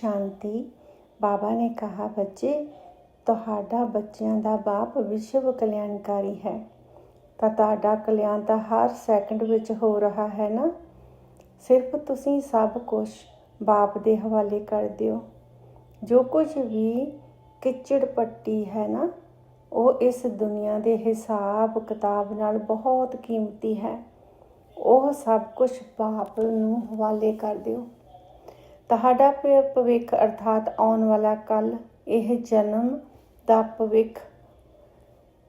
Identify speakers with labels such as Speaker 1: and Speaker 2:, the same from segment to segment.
Speaker 1: ਸ਼ਾਂਤੀ। ਬਾਬਾ ਨੇ ਕਿਹਾ, ਬੱਚੇ, ਤੁਹਾਡਾ ਬੱਚਿਆਂ ਦਾ ਬਾਪ ਵਿਸ਼ਵ ਕਲਿਆਣਕਾਰੀ ਹੈ। ਤਾਂ ਤੁਹਾਡਾ ਕਲਿਆਣ ਤਾਂ ਹਰ ਸੈਕਿੰਡ ਵਿੱਚ ਹੋ ਰਿਹਾ ਹੈ ਨਾ? ਸਿਰਫ ਤੁਸੀਂ ਸਭ ਕੁਝ ਬਾਪ ਦੇ ਹਵਾਲੇ ਕਰ ਦਿਓ। ਜੋ ਕੁਝ ਵੀ ਕਿਚੜ ਪੱਟੀ ਹੈ ਨਾ, ਉਹ ਇਸ ਦੁਨੀਆ ਦੇ ਹਿਸਾਬ ਕਿਤਾਬ ਨਾਲ ਬਹੁਤ ਕੀਮਤੀ ਹੈ। ਉਹ ਸਭ ਕੁਝ ਬਾਪ ਨੂੰ ਹਵਾਲੇ ਕਰ ਦਿਓ। ਤੁਹਾਡਾ ਭ- ਭਵਿੱਖ ਅਰਥਾਤ ਆਉਣ ਵਾਲਾ ਕੱਲ, ਇਹ ਜਨਮ ਦਾ ਭਵਿੱਖ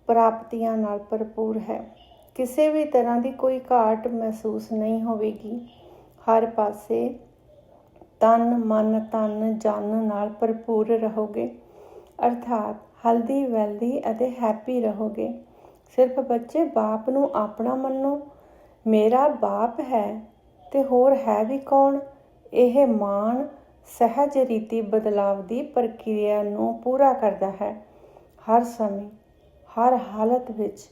Speaker 1: ਪ੍ਰਾਪਤੀਆਂ ਨਾਲ ਭਰਪੂਰ ਹੈ। ਕਿਸੇ ਵੀ ਤਰ੍ਹਾਂ ਦੀ ਕੋਈ ਘਾਟ ਮਹਿਸੂਸ ਨਹੀਂ ਹੋਵੇਗੀ। ਹਰ ਪਾਸੇ ਤਨ, ਮਨ ਤਨ ਜਨ ਨਾਲ ਭਰਪੂਰ ਰਹੋਗੇ। ਅਰਥਾਤ ਹਲਦੀ ਵੈਲਦੀ ਅਤੇ ਹੈਪੀ ਰਹੋਗੇ। ਸਿਰਫ ਬੱਚੇ ਬਾਪ ਨੂੰ ਆਪਣਾ ਮੰਨੋ। ਮੇਰਾ ਬਾਪ ਹੈ ਤੇ ਹੋਰ ਹੈ ਵੀ ਕੌਣ? ਇਹ ਮਾਣ ਸਹਿਜ ਰੀਤੀ ਬਦਲਾਵ ਦੀ ਪ੍ਰਕਿਰਿਆ ਨੂੰ ਪੂਰਾ ਕਰਦਾ ਹੈ। ਹਰ ਸਮੇਂ, ਹਰ ਹਾਲਤ ਵਿੱਚ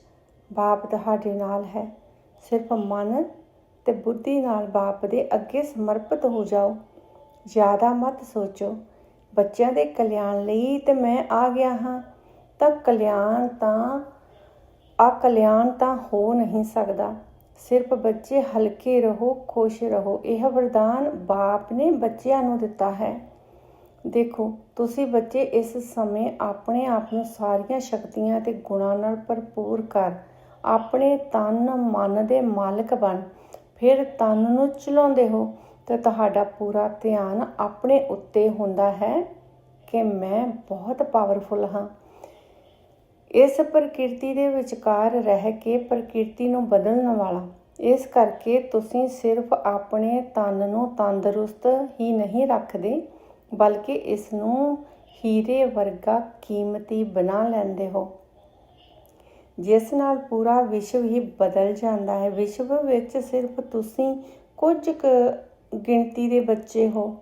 Speaker 1: ਬਾਪ ਤੁਹਾਡੇ ਨਾਲ ਹੈ। ਸਿਰਫ ਮਨ ਤੇ ਬੁੱਧੀ ਨਾਲ ਬਾਪ ਦੇ ਅੱਗੇ ਸਮਰਪਿਤ ਹੋ ਜਾਓ। ਜ਼ਿਆਦਾ ਮਤ ਸੋਚੋ, ਬੱਚਿਆਂ ਦੇ ਕਲਿਆਣ ਲਈ ਤੇ ਮੈਂ ਆ ਗਿਆ ਹਾਂ। ਤਾਂ ਕਲਿਆਣ ਤਾਂ, ਆ ਕਲਿਆਣ ਤਾਂ ਹੋ ਨਹੀਂ ਸਕਦਾ। ਸਿਰਫ ਬੱਚੇ ਹਲਕੇ ਰਹੋ, ਖੁਸ਼ ਰਹੋ। ਇਹ ਵਰਦਾਨ ਬਾਪ ਨੇ ਬੱਚਿਆਂ ਨੂੰ ਦਿੱਤਾ ਹੈ। ਦੇਖੋ, ਤੁਸੀਂ ਬੱਚੇ ਇਸ ਸਮੇਂ ਆਪਣੇ ਆਪ ਨੂੰ ਸਾਰੀਆਂ ਸ਼ਕਤੀਆਂ ਤੇ ਗੁਣਾਂ ਨਾਲ ਭਰਪੂਰ ਕਰ। ਆਪਣੇ ਤਨ ਮਨ ਦੇ ਮਾਲਕ ਬਣ। ਫਿਰ ਤਨ ਨੂੰ ਚਲਾਉਂਦੇ ਹੋ ਤੇ ਤੁਹਾਡਾ ਪੂਰਾ ਧਿਆਨ ਆਪਣੇ ਉੱਤੇ ਹੁੰਦਾ ਹੈ ਕਿ ਮੈਂ ਬਹੁਤ ਪਾਵਰਫੁਲ ਹਾਂ। ਇਸ ਪ੍ਰਕਿਰਤੀ ਦੇ ਵਿਚਕਾਰ ਰਹਿ ਕੇ ਪ੍ਰਕਿਰਤੀ ਨੂੰ ਬਦਲਣ ਵਾਲਾ। ਇਸ ਕਰਕੇ ਤੁਸੀਂ ਸਿਰਫ ਆਪਣੇ ਤਨ ਨੂੰ ਤੰਦਰੁਸਤ ਹੀ ਨਹੀਂ ਰੱਖਦੇ, ਬਲਕਿ ਇਸ ਨੂੰ ਹੀਰੇ ਵਰਗਾ ਕੀਮਤੀ ਬਣਾ ਲੈਂਦੇ ਹੋ। ਜਿਸ ਨਾਲ ਪੂਰਾ ਵਿਸ਼ਵ ਹੀ ਬਦਲ ਜਾਂਦਾ ਹੈ। ਵਿਸ਼ਵ ਵਿੱਚ ਸਿਰਫ ਤੁਸੀਂ ਕੁਝ ਕੁ ਗਿਣਤੀ ਦੇ ਬੱਚੇ ਹੋ,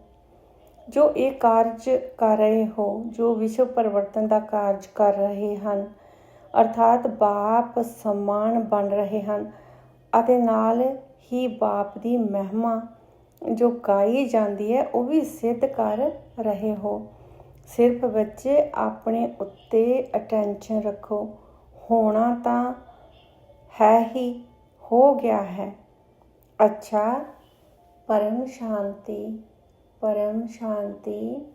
Speaker 1: ਜੋ ਇਹ ਕਾਰਜ ਕਰ ਰਹੇ ਹੋ, ਜੋ ਵਿਸ਼ਵ ਪਰਿਵਰਤਨ ਦਾ ਕਾਰਜ ਕਰ ਰਹੇ ਹਨ। ਅਰਥਾਤ ਬਾਪ ਸਮਾਨ ਬਣ ਰਹੇ ਹਨ ਅਤੇ ਨਾਲ ਹੀ ਬਾਪ ਦੀ ਮਹਿਮਾ ਜੋ ਗਾਈ ਜਾਂਦੀ ਹੈ, ਉਹ ਵੀ ਸਿੱਧ ਕਰ ਰਹੇ ਹੋ। ਸਿਰਫ ਬੱਚੇ ਆਪਣੇ ਉੱਤੇ ਅਟੈਂਸ਼ਨ ਰੱਖੋ। ਹੋਣਾ ਤਾਂ ਹੈ ਹੀ, ਹੋ ਗਿਆ ਹੈ। ਅੱਛਾ, ਪਰਮ ਸ਼ਾਂਤੀ ਪਰਮ ਸ਼ਾਂਤੀ।